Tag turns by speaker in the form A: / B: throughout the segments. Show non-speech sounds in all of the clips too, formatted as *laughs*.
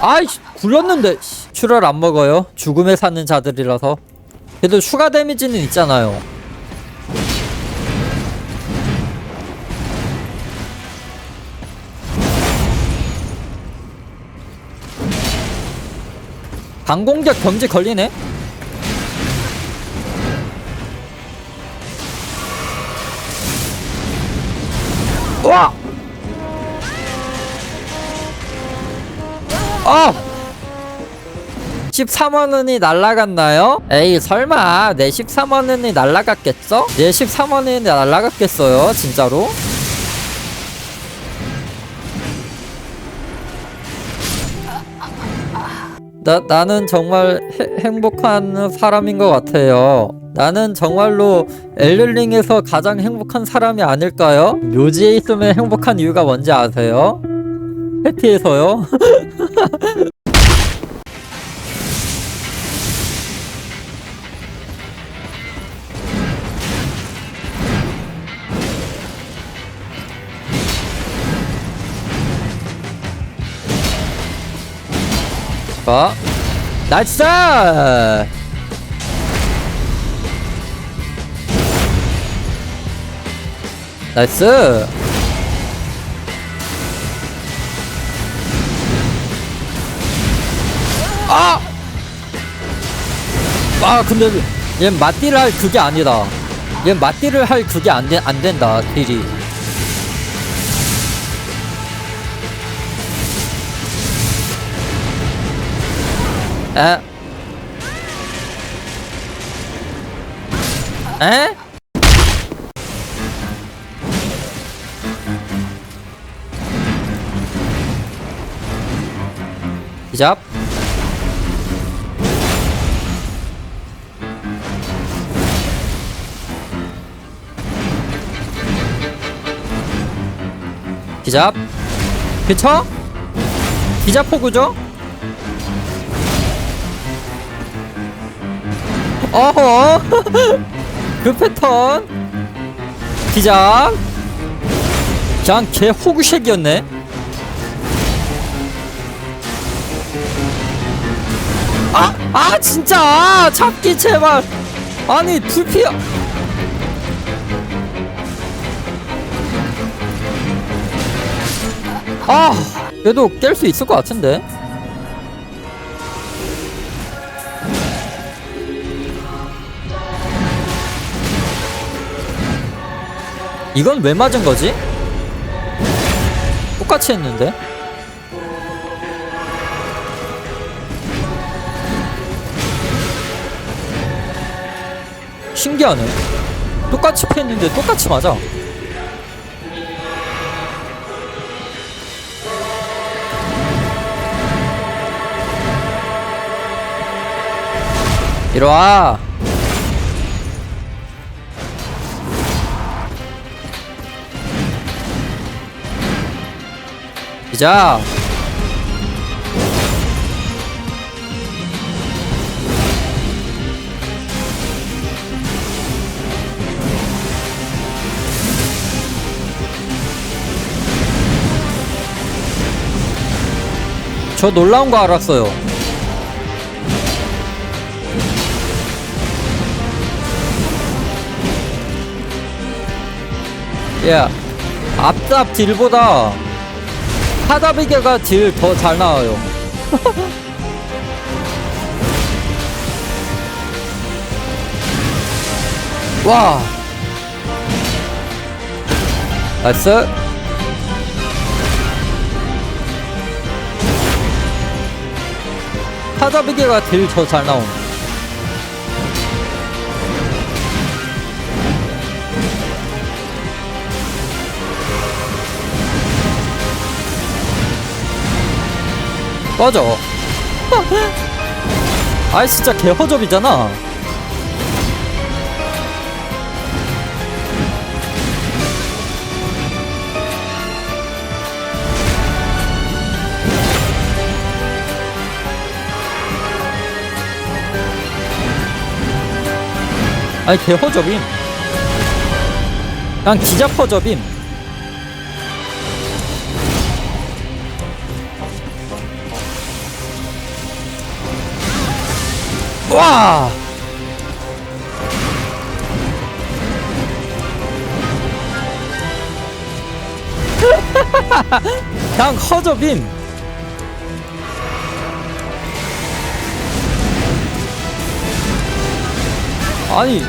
A: 아이씨 굴렸는데. 씨, 슈럴 안 먹어요? 죽음에 사는 자들이라서. 그래도 추가 데미지는 있잖아요. 방공격 경지 걸리네? 와! 아! 13원은이 날라갔나요? 에이 설마 내 13원은이 날라갔겠어? 내 13원은이 날라갔겠어요 진짜로? 나, 나는 정말 해- 행복한 사람인 것 같아요. 나는 정말로 엘르링에서 가장 행복한 사람이 아닐까요? 묘지에 있으면 행복한 이유가 뭔지 아세요? 해피해서요? *laughs* 자, 나이스! 나이스! 아! 아, 근데 얘 맞디를 할 그게 아니다. 얘 맞디를 할 그게 안, 된, 안 된다, 딜이. 에? 에? 기잡 기잡. 그쵸? 기잡 포구죠? 어허. *laughs* 그 패턴. 기장 그냥 개 호구색이었네. 아! 아 진짜. 잡기 제발. 아니 불피야 아 그래도 깰 수 있을 것 같은데 이건 왜 맞은 거지? 똑같이 했는데? 신기하네. 똑같이 패했는데 똑같이 맞아. 이리 와. 시작. 저 놀라운 거 알았어요. 야, 앞잡 딜보다 하다비게가 딜 더 잘 나와요. *laughs* 와. 나이스. 하다비게가 딜 더 잘 나옴. 꺼져. 아이 진짜 개허접이잖아. 아니 개허접임. 그냥 기잡허접임. 와! 그냥 커져 빔. 아니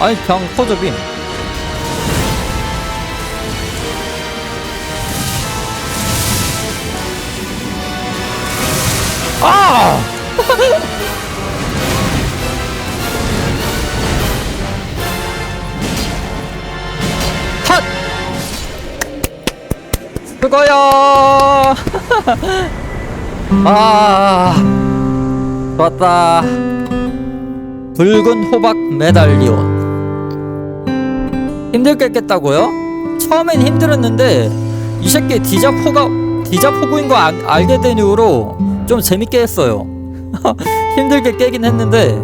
A: 아니 그냥 커져 빔. 그거요! *laughs* 아, 좋았다. 붉은 호박 메달리온. 힘들게 깼다고요? 처음엔 힘들었는데, 이 새끼 디자포가, 디자포구인 거 알, 알게 된 이후로 좀 재밌게 했어요. *laughs* 힘들게 깨긴 했는데,